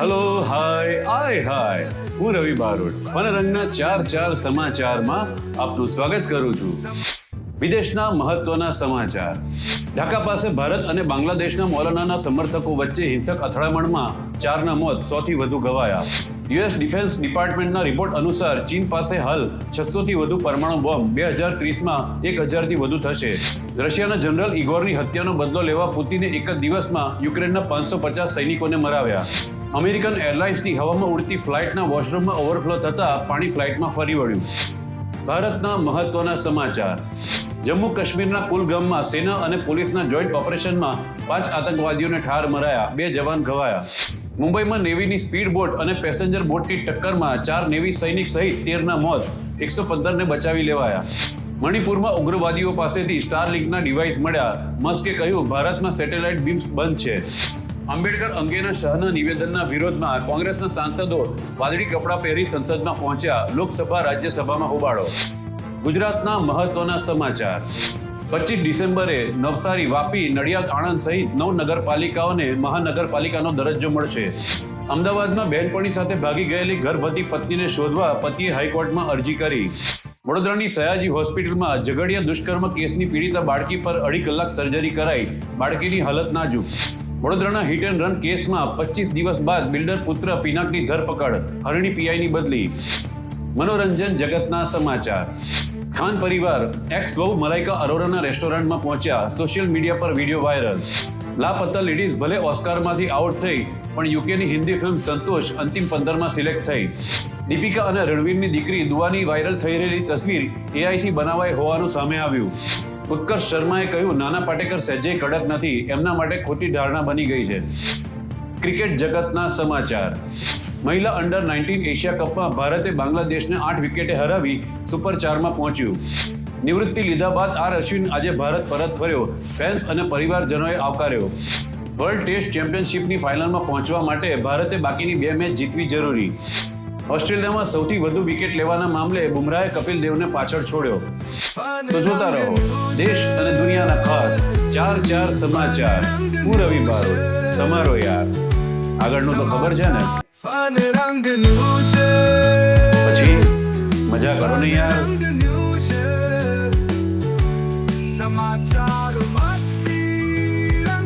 Hello hi આય હાય હું રવિ બારોટ. વનરંગના ચાર ચાર સમાચારમાં આપનું સ્વાગત કરું છું. વિદેશના મહત્વના સમાચાર. ઢાકા પાસે ભારત અને બાંગ્લાદેશના મૌલાનાના સમર્થકો વચ્ચે હિંસક અથડામણમાં ચારના મોત, સોથી વધુ ગવાયા. યુએસ ડિફેન્સ ડિપાર્ટમેન્ટના રિપોર્ટ અનુસાર ચીન પાસે હાલ છસોથી વધુ પરમાણુ બોમ્બ, બે હજાર ત્રીસમાં એક હજારથી વધુ થશે. રશિયાના જનરલ ઇગોરની હત્યાનો બદલો લેવા પુતિને એક જ દિવસમાં યુક્રેનના પાંચસો પચાસ સૈનિકોને મરાવ્યા. અમેરિકન એરલાઇન્સની હવામાં ઉડતી ફ્લાઇટના વોશરૂમમાં ઓવરફ્લો થતા પાણી ફ્લાઇટમાં ફરી વળ્યું. ભારતના મહત્વના સમાચાર. જમ્મુ કાશ્મીરના કુલગામમાં સેના અને પોલીસના જોઈન્ટ ઓપરેશનમાં પાંચ આતંકવાદીઓને ઠાર મરાયા, બે જવાન ઘવાયા. મુંબઈમાં નેવીની સ્પીડ બોટ અને પેસેન્જર બોટની ટક્કરમાં ચાર નેવી સૈનિક સહિત તેરના મોત, એકસો પંદરને બચાવી લેવાયા. મણિપુરમાં ઉગ્રવાદીઓ પાસેથી સ્ટાર લિંકના ડિવાઇસ મળ્યા. મસ્કે કહ્યું, ભારતમાં સેટેલાઇટ બીમ્સ બંધ છે. આંબેડકર અંગેના શાહના નિવેદનના વિરોધમાં કોંગ્રેસના સાંસદો વાદળી કપડાં પહેરી સંસદમાં પહોંચ્યા. લોકસભા, રાજ્યસભામાં હોબાળો. ગુજરાતના મહત્વના સમાચાર. પચીસ ડિસેમ્બરે નવસારી, વાપી, નડિયાદ, આણંદ સહિત નવ નગરપાલિકાઓને મહાનગરપાલિકાનો દરજ્જો મળશે. અમદાવાદમાં બહેનપણી સાથે ભાગી ગયેલી ગર્ભવતી પત્નીને શોધવા પતિએ હાઈકોર્ટમાં અરજી કરી. વડોદરાની સયાજી હોસ્પિટલમાં ઝઘડિયા દુષ્કર્મ કેસની પીડિતા બાળકી પર અઢી કલાક સર્જરી કરાઈ. બાળકીની હાલત નાજુક. વડોદરાના હિટ એન્ડ રન કેસમાં પચીસ દિવસ બાદ બિલ્ડર પુત્ર પિનાકની ધરપકડ, હરણી પીઆઈની બદલી. મનોરંજન જગતના સમાચાર. ખાન પરિવાર એક્સ વહુ મલાઇકા અરોરાના રેસ્ટોરન્ટમાં પહોંચ્યા સોશિયલ મીડિયા પર વીડિયો વાયરલ. લાપતા લેડીઝ ભલે ઓસ્કારમાંથી આઉટ થઈ, પણ યુકેની હિન્દી ફિલ્મ સંતોષ અંતિમ પંદરમાં સિલેક્ટ થઈ. દીપિકા અને રણવીરની દીકરી દુવાની વાયરલ થઈ રહેલી તસવીર એઆઈથી બનાવાઈ હોવાનું સામે આવ્યું. ઉત્કર્ષ શર્માએ કહ્યું, નાના પાટેકર સહેજે કડક નથી, એમના માટે ખોટી ધારણા બની ગઈ છે. ક્રિકેટ જગતના સમાચાર. મહિલા અંડર નાઇન્ટીન એશિયા કપમાં ભારતે બાંગ્લાદેશને આઠ વિકેટે હરાવી સુપર ચારમાં પહોંચ્યું. નિવૃત્તિ લીધા બાદ આર અશ્વિન આજે ભારત પરત ફર્યો. ફેન્સ અને પરિવારજનોએ આવકાર્યો. વર્લ્ડ ટેસ્ટ ચેમ્પિયનશિપની ફાઇનલમાં પહોંચવા માટે ભારતે બાકીની બે મેચ જીતવી જરૂરી. ઓસ્ટ્રેલિયામાં સૌથી વધુ વિકેટ લેવાના મામલે બુમરાહે કપિલ દેવને પાછળ છોડ્યો. તો જોતા રહો. દેશ અને દુનિયાના ખાસ ચાર ચાર સમાચાર. હું રવિ તમારો યાર. આગળનું તો ખબર છે ને? પછી મજા કરો ને યાર.